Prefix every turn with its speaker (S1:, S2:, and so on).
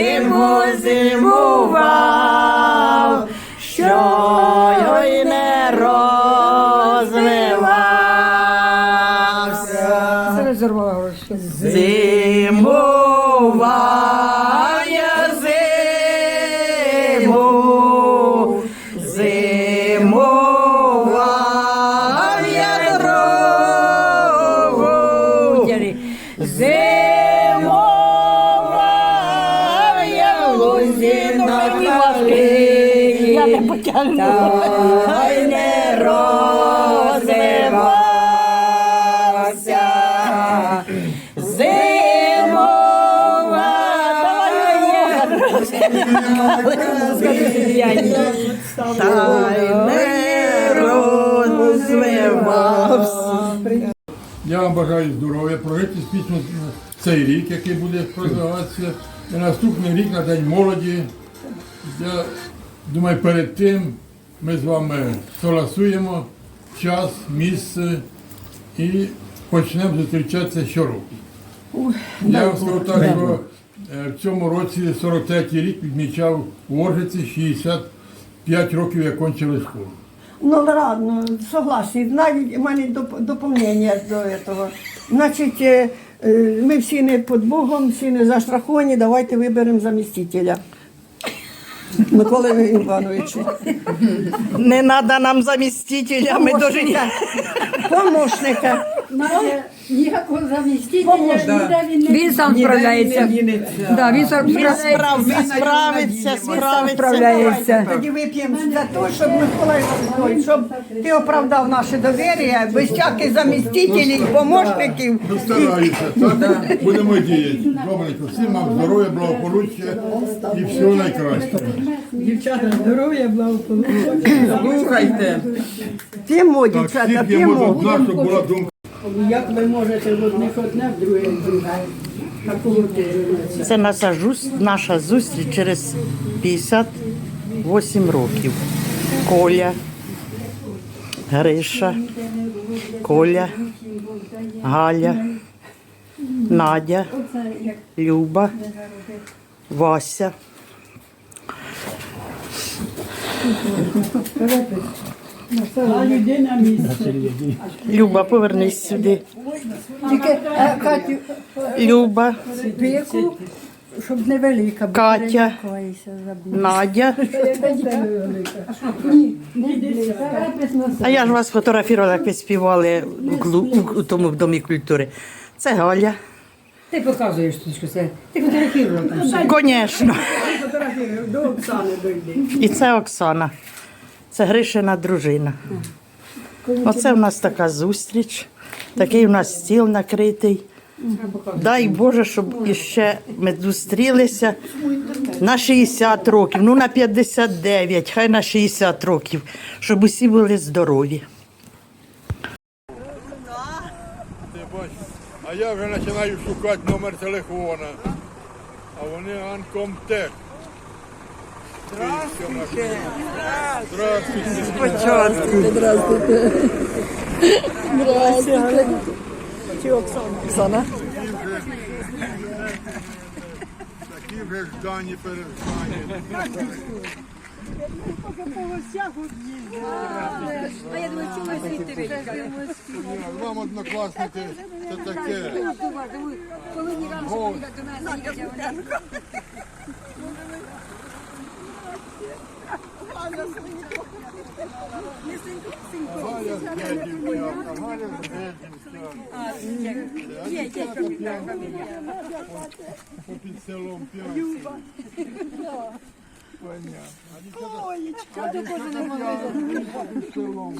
S1: зиму
S2: зимував, що й не розвивався. Це
S1: розірвала гроші. Зимуває зиму, зимуває дорогу. Зиму.
S2: Та й не розвивався. Та й не розвивався.
S3: Я вам бажаю здоров'я, прожити спічно цей рік, який буде розвиватися. І наступний рік на День молоді. Я думаю, перед тим ми з вами соласуємо час, місце і почнемо зустрічатися щороку. Я вам скажу так, що е, в цьому році 43-й рік відмічав у Оржиці 65 років, як кончили школу.
S1: Ну ладно, согласен. Навіть у мене доповнення до цього. Значить, е, е, ми всі не під Богом, всі не застраховані, давайте виберемо замістителя. Миколи Івановичу.
S2: Не треба нам замістителя, ми дуже
S1: Помощника.
S4: Ніякого замістителя, ніде він не
S5: Він сам справляється. Да, він сам
S2: Він
S5: справляється.
S2: справ- він справиться, справиться.
S5: справляється.
S1: Тоді вип'ємо за те, щоб Микола Іванович, щоб ти оправдав наше довір'я, без всяких замістителів, помощників.
S3: Ну, стараюся, так? Будемо діяти. Добренько, всім вам здоров'я, благополуччя і всього найкращого.
S1: Дівчата, здоров'я, благополуччя.
S2: Слухайте.
S1: П'ємо,
S3: Так,
S1: дівчата,
S3: всіх є може
S1: п'ємо.
S3: одна, щоб була думка.
S4: Як ви можете в одних одне, в других друге?
S2: Це наша, наша зустріч через 58 років. Коля, Гриша, Коля, Галя, Надя, Люба, Вася. Люба, повернись сюди.
S4: Тільки е, Катю
S2: Люба,
S4: пику, щоб невелика. бо
S2: Катя.
S4: забула.
S2: Надя.
S4: Ні, не близько.
S2: А я ж вас фотографувала, як ви співали у, клу- у тому в Домі культури. Це Галя.
S5: Ти показуєш тут, що це. Ти фотографувала там.
S2: Звісно.
S1: До Оксани дойди.
S2: І це Оксана. Це Гришина дружина. Оце в нас така зустріч. Такий у нас стіл накритий. Дай Боже, щоб іще ми зустрілися на 60 років, ну на 59, хай на 60 років, щоб усі були здорові.
S3: А я вже починаю шукати номер телефона. А вони Анкомтех. Здравствуйте. Здравствуйте.
S2: Оксана.
S3: Такі вже ждані переждані. Вам однокласники, це таке. О, Галя з Дядівська, Галя з Дядівська. Попід селом п'янським. Понятно. Попід селом.